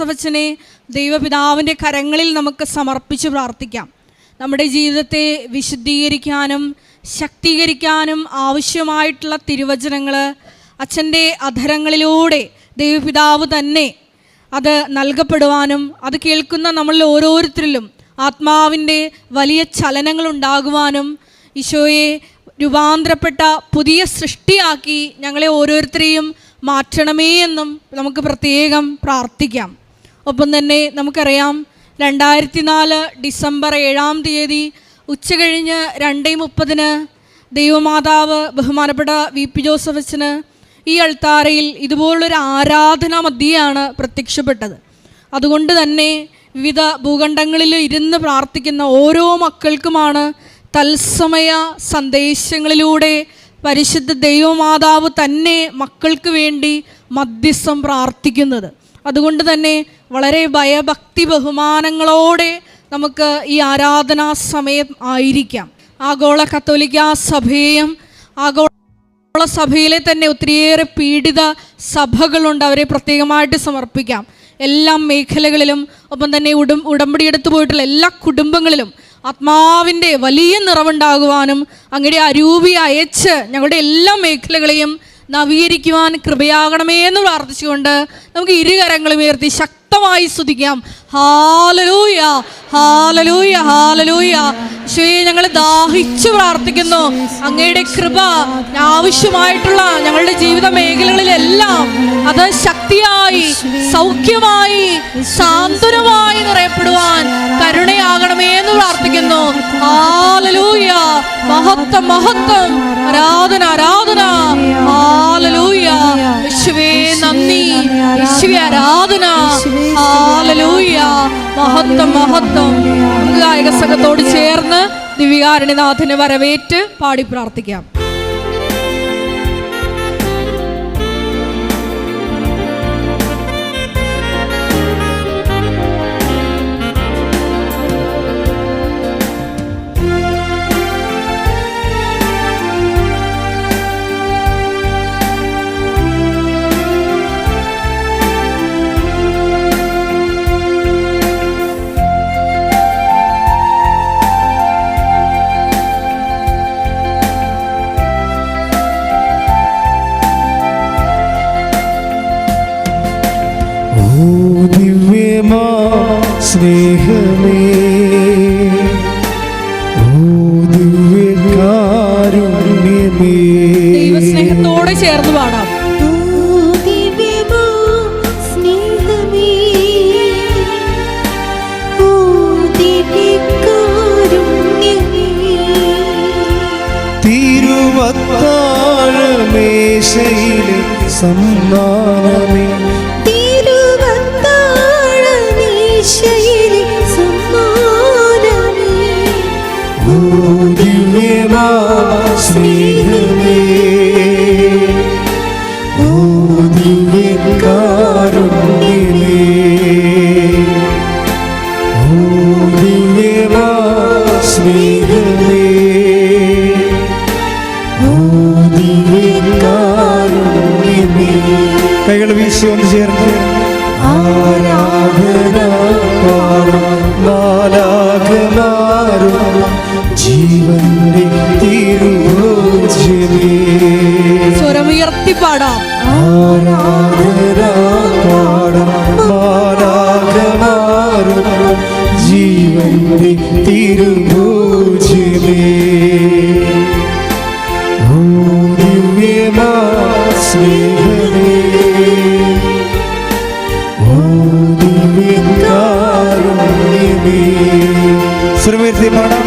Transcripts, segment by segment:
ക്രിസ്തവച്ചനെ ദൈവപിതാവിന്റെ കരങ്ങളിൽ നമുക്ക് സമർപ്പിച്ച് പ്രാർത്ഥിക്കാം. നമ്മുടെ ജീവിതത്തെ വിശുദ്ധീകരിക്കാനും ശക്തീകരിക്കാനും ആവശ്യമായിട്ടുള്ള തിരുവചനങ്ങൾ അച്ഛന്റെ അധരങ്ങളിലൂടെ ദൈവപിതാവ് തന്നെ അത് നൽകപ്പെടുവാനും അത് കേൾക്കുന്ന നമ്മളിൽ ഓരോരുത്തരിലും ആത്മാവിന്റെ വലിയ ചലനങ്ങൾ ഉണ്ടാകുവാനും ഈശോയെ രൂപാന്തരപ്പെട്ട പുതിയ സൃഷ്ടിയാക്കി ഞങ്ങളെ ഓരോരുത്തരെയും മാറ്റണമേ എന്നും നമുക്ക് പ്രത്യേകം പ്രാർത്ഥിക്കാം. ഒപ്പം തന്നെ നമുക്കറിയാം രണ്ടായിരത്തി നാല് ഡിസംബർ ഏഴാം തീയതി ഉച്ചകഴിഞ്ഞ് രണ്ടേ മുപ്പതിന് ദൈവമാതാവ് ബഹുമാനപ്പെട്ട വി പി ജോസഫ് അച്ഛന് ഈ അൾത്താരയിൽ ഇതുപോലുള്ളൊരു ആരാധനാ മധ്യയാണ് പ്രത്യക്ഷപ്പെട്ടത്. അതുകൊണ്ട് തന്നെ വിവിധ ഭൂഖണ്ഡങ്ങളിൽ ഇരുന്ന് പ്രാർത്ഥിക്കുന്ന ഓരോ മക്കൾക്കുമാണ് തത്സമയ സന്ദേശങ്ങളിലൂടെ പരിശുദ്ധ ദൈവമാതാവ് തന്നെ മക്കൾക്ക് വേണ്ടി മധ്യസ്ഥം പ്രാർത്ഥിക്കുന്നത്. അതുകൊണ്ട് തന്നെ വളരെ ഭയഭക്തി ബഹുമാനങ്ങളോടെ നമുക്ക് ഈ ആരാധനാ സമയം ആയിരിക്കാം. ആഗോള കത്തോലിക്ക സഭയും ആഗോള സഭയിലെ തന്നെ ഒത്തിരിയേറെ പീഡിത സഭകളുണ്ട്. അവരെ പ്രത്യേകമായിട്ട് സമർപ്പിക്കാം. എല്ലാ മേഖലകളിലും ഒപ്പം തന്നെ ഉടം ഉടമ്പടി എടുത്തു പോയിട്ടുള്ള എല്ലാ കുടുംബങ്ങളിലും ആത്മാവിന്റെ വലിയ നിറവുണ്ടാകുവാനും അങ്ങയുടെ അരൂപി അയച്ച് ഞങ്ങളുടെ എല്ലാ മേഖലകളെയും നവീകരിക്കുവാൻ കൃപയാകണമേ എന്ന് പ്രാർത്ഥിച്ചുകൊണ്ട് നമുക്ക് ഇരുകരങ്ങളും ഉയർത്തി ശക്തമായി സ്തുതിക്കാം. Hallelujah hallelujah hallelujah. ശ്രീ ഞങ്ങൾ ദാഹിച്ചു പ്രാർത്ഥിക്കുന്നു. അങ്ങയുടെ കൃപ ആവശ്യമായിട്ടുള്ള ഞങ്ങളുടെ ജീവിത മേഖലകളിലെല്ലാം അത് ശക്തിയായി സൗഖ്യമായി സാന്ത്വനമായി നിറയപ്പെടുവാൻ കരുണയാകണമേ എന്ന് പ്രാർത്ഥിക്കുന്നു. ഹാലലൂയ. മഹത്വം മഹത്വം. ആരാധന ആരാധന. ഹാലലൂയ. യേശുവേ നന്ദി. യേശുവേ ആരാധന. മഹത്വം മഹത്വം. നമുക്ക് ഗായക സംഘത്തോട് ചേർന്ന് ദിവ്യാരണിനാഥന് വരവേറ്റ് പാടി പ്രാർത്ഥിക്കാം. ഓ ദിവ്യമാ സ്നേഹമേ. ഓ ദിവ്യകാരുണ്യമേ ദൈവസ്നേഹത്തോടെ ചേർന്ന് പാടാം. ഓ ദിവ്യമാ സ്നേഹമേ. ഓ ദിവ്യകാരുണ്യമേ തിരുവത്താഴമേശയിലെ സമ്മാനമേ പാടാം. ജീവന്റെ ദിവ്യകാരുണ്യമേ സ്വരമുയർത്തി പാടാം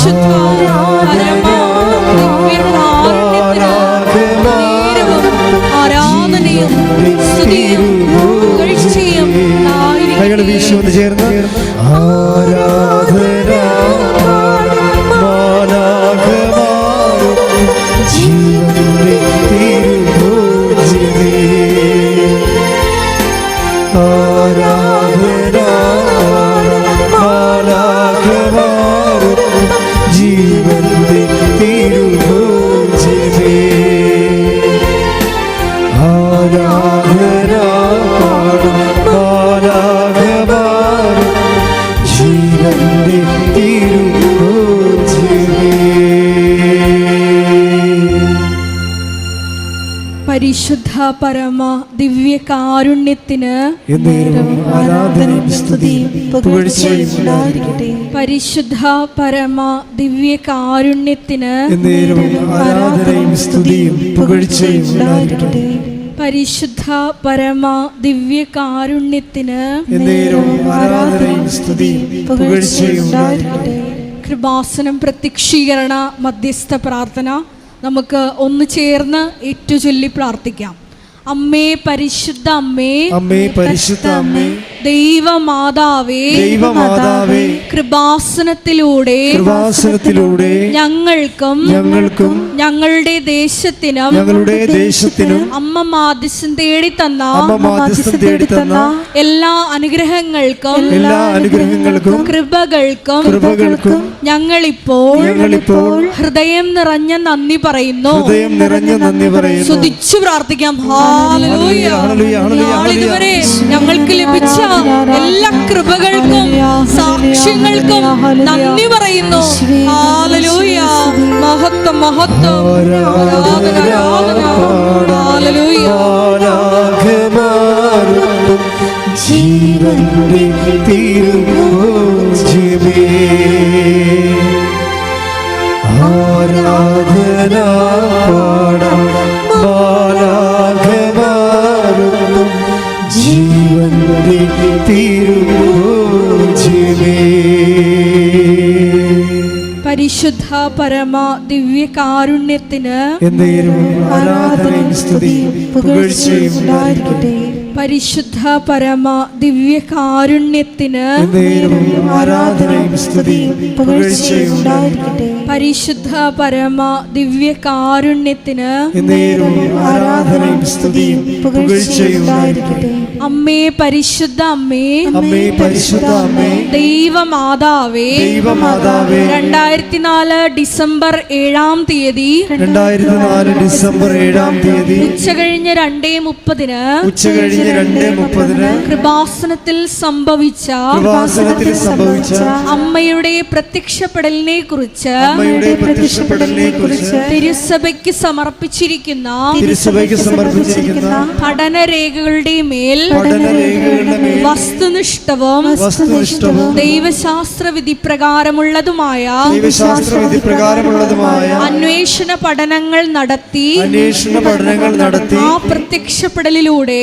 പരിശുദ്ധ ഉണ്ടായിരിക്കട്ടെ. പരിശുദ്ധ പരമ ദിവ്യ കാരുണ്യത്തിന് പരിശുദ്ധ പരമ ദിവ്യ കാരുണ്യത്തിന് കൃപാസനം പ്രത്യക്ഷീകരണ മധ്യസ്ഥ പ്രാർത്ഥന നമുക്ക് ഒന്ന് ചേർന്ന് ഏറ്റുചൊല്ലി പ്രാർത്ഥിക്കാം. അമ്മേ പരിശുദ്ധ അമ്മേ അമ്മേ പരിശുദ്ധ അമ്മേ ദൈവമാതാവേ ദൈവമാതാവേ കൃപാസനത്തിലൂടെ കൃപാസനത്തിലൂടെ ഞങ്ങൾക്കും ഞങ്ങൾക്കും ഞങ്ങളുടെ ദേശത്തിനും ഞങ്ങളുടെ ദേശത്തിനും അമ്മ മാധ്യസ്ഥം തേടി തന്ന അമ്മ മാധ്യസ്ഥം തന്ന എല്ലാ അനുഗ്രഹങ്ങൾക്കും എല്ലാ അനുഗ്രഹങ്ങൾക്കും കൃപകൾക്കും കൃപകൾക്കും ഞങ്ങളിപ്പോൾ ഞങ്ങളിപ്പോൾ ഹൃദയം നിറഞ്ഞ നന്ദി പറയുന്നു. ഹൃദയം നിറഞ്ഞ നന്ദി പറയുന്നു. സ്തുതിച്ചു പ്രാർത്ഥിക്കാം. ഹാലലൂയ നാളിതുവരെ ഞങ്ങൾക്ക് ലഭിച്ച എല്ലാ കൃപകൾക്കും സാക്ഷ്യങ്ങൾക്കും നന്ദി പറയുന്നു. മഹത്വം മഹത്വം. ആരാധന പരമ ദിവ്യ കാരുണ്യത്തിന് പരിശുദ്ധ പരമ ദിവ്യ കാരുണ്യത്തിന് പരിശുദ്ധ പരമ ദിവ്യ കാരുണ്യത്തിന് ആരാധനയും സ്തുതിയും പുകഴ്ചയും ഉണ്ടായിരിക്കട്ടെ. അമ്മേ. പരിശുദ്ധ അമ്മേ. അമ്മേ പരിശുദ്ധ അമ്മേ. ദൈവമാതാവേ. ദൈവമാതാവേ. രണ്ടായിരത്തി നാല് ഡിസംബർ ഏഴാം തീയതി. രണ്ടായിരത്തി നാല് ഡിസംബർ ഏഴാം തീയതി. ഉച്ച ഉച്ചകഴിഞ്ഞ് രണ്ടേ മുപ്പതിന് ഉച്ചകഴിഞ്ഞ് രണ്ടേ മുപ്പതിന് കൃപാസനത്തിൽ സംഭവിച്ച കൃപാസനത്തിൽ സംഭവിച്ച അമ്മയുടെ പ്രത്യക്ഷപ്പെടലിനെ കുറിച്ച് അമ്മയുടെ പ്രത്യക്ഷപ്പെടലിനെ കുറിച്ച് തിരുസഭയ്ക്ക് സമർപ്പിച്ചിരിക്കുന്ന തിരുസഭയ്ക്ക് സമർപ്പിച്ചിരിക്കുന്ന പഠനരേഖകളുടെ രേഖകളുടെ പഠനരേഖകളുടെ മേൽ വസ്തുനിഷ്ഠവും ദൈവശാസ്ത്ര വിധി പ്രകാരമുള്ളതുമായ അന്വേഷണ പഠനങ്ങൾ നടത്തി അന്വേഷണ പഠനങ്ങൾ നടത്തി ആ പ്രത്യക്ഷപ്പെടലിലൂടെ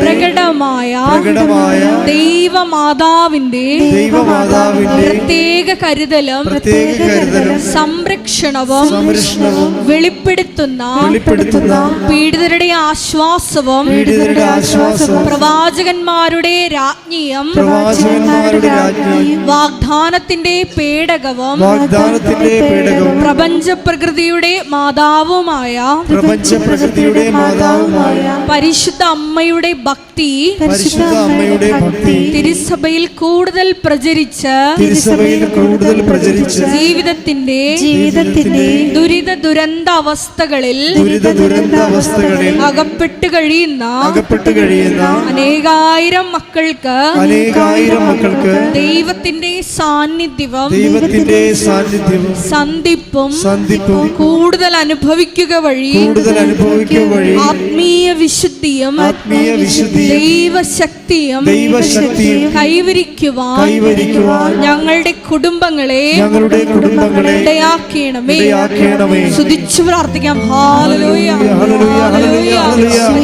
പ്രകടമായ പ്രകടമായ ദൈവമാതാവിന്റെ ദൈവമാതാവിന്റെ പ്രത്യേക കരുതലും പ്രത്യേക കരുതലും സംരക്ഷണവും സംരക്ഷണവും വെളിപ്പെടുത്തുന്ന വെളിപ്പെടുത്തുന്ന പീഡിതരുടെ ആശ്വാസവും പീഡിതരുടെ ആശ്വാസവും പ്രവാചകന്മാരുടെ രാജ്ഞിയും പ്രവാചകന്മാരുടെ രാജ്ഞിയും വാഗ്ദാനത്തിന്റെ പേടകവും വാഗ്ദാനത്തിന്റെ പേടകവും പ്രപഞ്ച പ്രകൃതിയുടെ മാതാവുമായ പ്രപഞ്ച പ്രകൃതിയുടെ മാതാവുമായ പരിശുദ്ധ അമ്മയുടെ ഭക്തി പരിശുദ്ധ അമ്മയുടെ ഭക്തി തിരുസഭയിൽ കൂടുതൽ പ്രചരിച്ച് തിരുസഭയിൽ കൂടുതൽ പ്രചരിച്ച് ജീവിതത്തിന്റെ ജീവിതത്തിന്റെ ദുരിത ദുരന്ത അവസ്ഥകളിൽ ദുരിത ദുരന്ത അവസ്ഥകളിൽ അകപ്പെട്ട് കഴിയുന്ന അകപ്പെട്ടു കഴിയുന്ന അനേകായിരം മക്കൾക്ക് അനേകായിരം മക്കൾക്ക് ദൈവത്തിന്റെ സാന്നിധ്യവും ദൈവത്തിന്റെ സാന്നിധ്യവും സന്ധിപ്പും സന്ധിപ്പും കൂടുതൽ അനുഭവിക്കുക വഴി കൂടുതൽ അനുഭവിക്കുക വഴി ആത്മീയ വിശുദ്ധിയും ആത്മീയ വിശുദ്ധി ദൈവശക്തിയും ദൈവശക്തിയും കൈവരിക്കുവാൻ കൈവരിക്കുവാൻ ഞങ്ങളുടെ കുടുംബങ്ങളെ ഞങ്ങളുടെ കുടുംബങ്ങളെ ഇടയാക്കണമേ ഇടയാക്കണമേ. സ്തുതിച്ചു പ്രാർത്ഥിക്കാം ഹാലലൂയ ഹല്ലേലൂയ.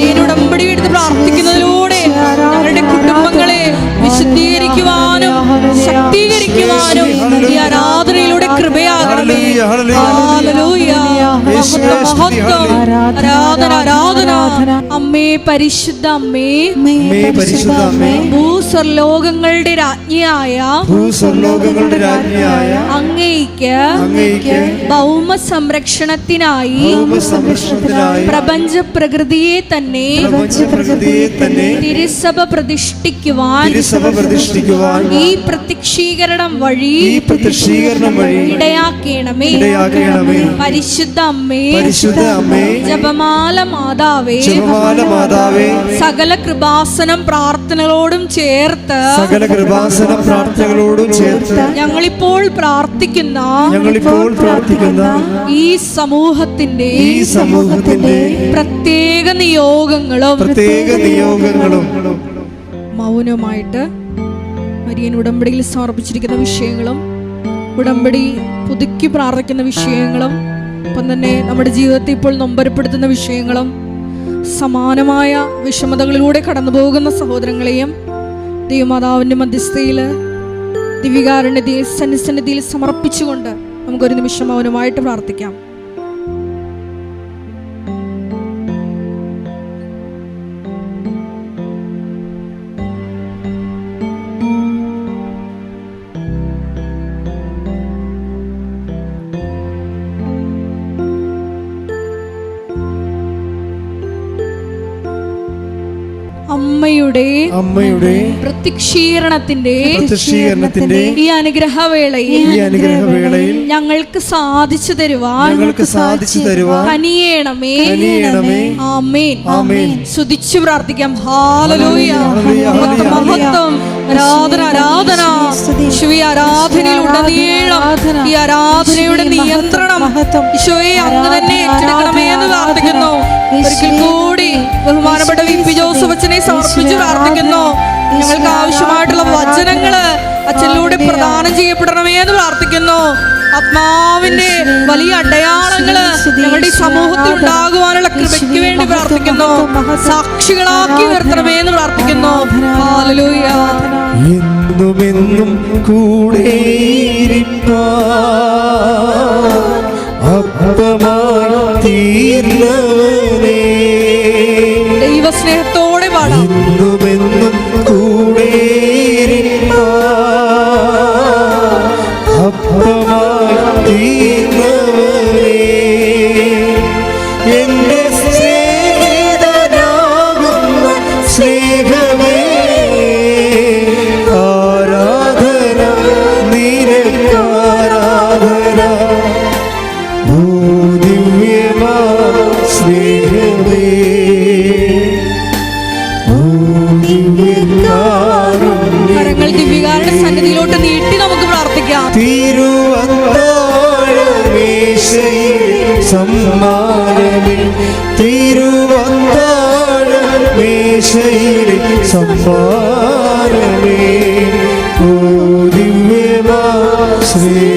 ഞാൻ ഉടമ്പടി എടുത്ത് പ്രാർത്ഥിക്കുന്നതിലൂടെ ഞങ്ങളുടെ കുടുംബങ്ങളെ വിശുദ്ധീകരിക്കുവാനും ശക്തീകരിക്കുവാനും ഈ ആരാധനയിലൂടെ കൃപയാകണമേ. മഹത്വം. ആരാധന ആരാധന. അമ്മേ പരിശുദ്ധ അമ്മേ. അമ്മേ പരിശുദ്ധ അമ്മേ. ഭൂസ്വർലോകങ്ങളുടെ രാജ്ഞിയായ ഭൂസ്വർലോകങ്ങളുടെ രാജ്ഞിയായ അങ്ങേയ്ക്ക് അങ്ങേയ്ക്ക് ഭൗമ സംരക്ഷണത്തിനായി പ്രപഞ്ച പ്രകൃതിയെ തന്നെ തിരുസഭ പ്രതിഷ്ഠിക്കുവാൻ പ്രതിഷ്ഠിക്കുവാൻ ഈ പ്രത്യക്ഷീകരണം വഴി പ്രത്യക്ഷീകരണം വഴി ഇടയാക്കണമേ. ഇടയാക്കണമേ. പരിശുദ്ധ അമ്മേ. പരിശുദ്ധ അമ്മേ. ജപമാല മാതാവേ. ജപമാല മാതാവേ. സകല കൃപാസനം പ്രാർത്ഥനകളോടും ചേർത്ത് സകല കൃപാസന പ്രാർത്ഥനകളോടും ചേർത്ത് ഞങ്ങളിപ്പോൾ പ്രാർത്ഥിക്കുന്ന ഞങ്ങളിപ്പോൾ പ്രാർത്ഥിക്കുന്ന ഈ സമൂഹത്തിന്റെ ഈ സമൂഹത്തിന്റെ പ്രത്യേക നിയോഗങ്ങളും പ്രത്യേക നിയോഗങ്ങളും മൗനമായിട്ട് മരിയൻ ഉടമ്പടിയിൽ സമർപ്പിച്ചിരിക്കുന്ന വിഷയങ്ങളും ഉടമ്പടി പുതുക്കി പ്രാർത്ഥിക്കുന്ന വിഷയങ്ങളും ഒപ്പം തന്നെ നമ്മുടെ ജീവിതത്തിൽ ഇപ്പോൾ നൊമ്പരപ്പെടുത്തുന്ന വിഷയങ്ങളും സമാനമായ വിഷമതകളിലൂടെ കടന്നു പോകുന്ന സഹോദരങ്ങളെയും ദൈവമാതാവിന്റെ മധ്യസ്ഥയിൽ ദിവികാരുണ്യതയിൽ സന്നിസന്നിധിയിൽ സമർപ്പിച്ചുകൊണ്ട് നമുക്കൊരു നിമിഷം മൗനമായിട്ട് പ്രാർത്ഥിക്കാം. അമ്മയുടെ അമ്മയുടെ പ്രത്യക്ഷീകരണത്തിന്റെ പ്രത്യക്ഷീകരണത്തിന്റെ ഈ അനുഗ്രഹവേളയിൽ ഈ അനുഗ്രഹവേളയിൽ ഞങ്ങൾക്ക് സാധിച്ചു തരുവാൻ ഞങ്ങൾക്ക് സാധിച്ചു തരുവാൻ കനിയേണമേ. കനിയേണമേ. ആമേൻ. ആമേൻ. സ്തുതിച്ചു പ്രാർത്ഥിക്കാം. ഹാലലൂയ. മഹത്വം. ആരാധന ആരാധന. ഈശോയെ ആരാധനയിൽ ഉടനീളം ഈ ആരാധനയുടെ നിയന്ത്രണം. ഈശോയെ അങ്ങ് തന്നെ ഏറ്റെടുക്കണമേ എന്ന് പ്രാർത്ഥിക്കുന്നു. ഒരിക്കൽ കൂടി ബഹുമാനപ്പെട്ട വി. പി. ജോസഫച്ചനെ സമർപ്പിച്ച് പ്രാർത്ഥിക്കുന്നു. ഞങ്ങൾക്ക് ആവശ്യമായിട്ടുള്ള വചനങ്ങൾ അച്ഛനിലൂടെ പ്രദാനം ചെയ്യപ്പെടണമേ എന്ന് പ്രാർത്ഥിക്കുന്നു. ആത്മാവിന്റെ വലിയ അടയാളങ്ങൾ ഞങ്ങളുടെ സമൂഹത്തിൽ ഉണ്ടാകുവാനുള്ള കൃപയ്ക്ക് വേണ്ടി പ്രാർത്ഥിക്കുന്നു. സാക്ഷികളാക്കി ഉയർത്തണമേ എന്ന് പ്രാർത്ഥിക്കുന്നു. എന്നുമെന്നും കൂടെ അപ്പമായി തീർന്നവനേ ദൈവസ്നേഹത്തോടെ പാടാം. സ്നേഹമേ